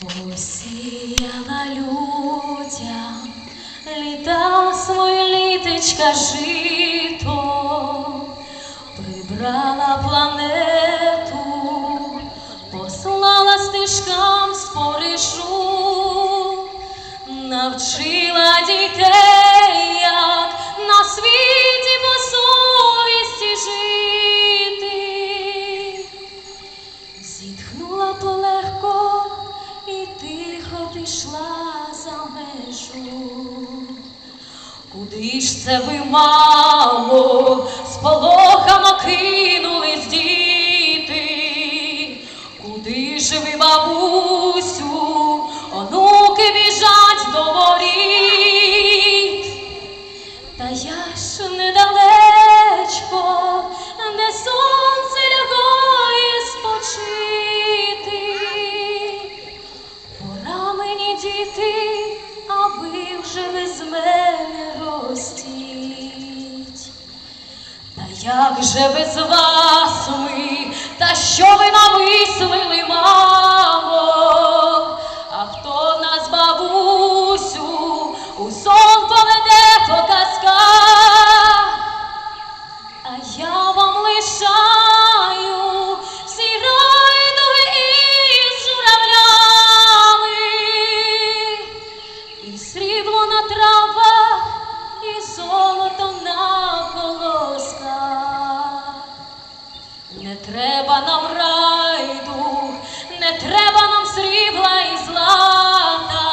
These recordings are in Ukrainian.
Посіяла людям літа свої літечка жито, прибрала планету, послала стежкам спорішу, навчила тихо за межу. Куди ж це ви, мамо, сполохано кинулись діти? Куди ж ви, бабусю, онуки біжать до воріт? Та я ж недалечко, де діти, а ви вже без мене ростіть. Та як же без вас ми, та що ви намислили, треба нам райду, не треба нам срібла і злата,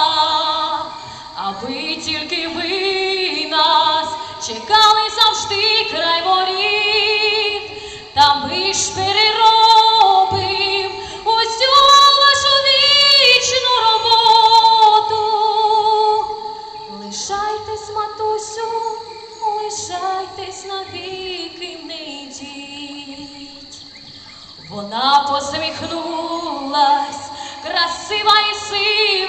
аби тільки ви нас чекали завжди край воріт, та ми ж переробим усю вашу вічну роботу. Лишайтесь, матусю, лишайтесь навіки Вона посміхнулась, красива і сива, як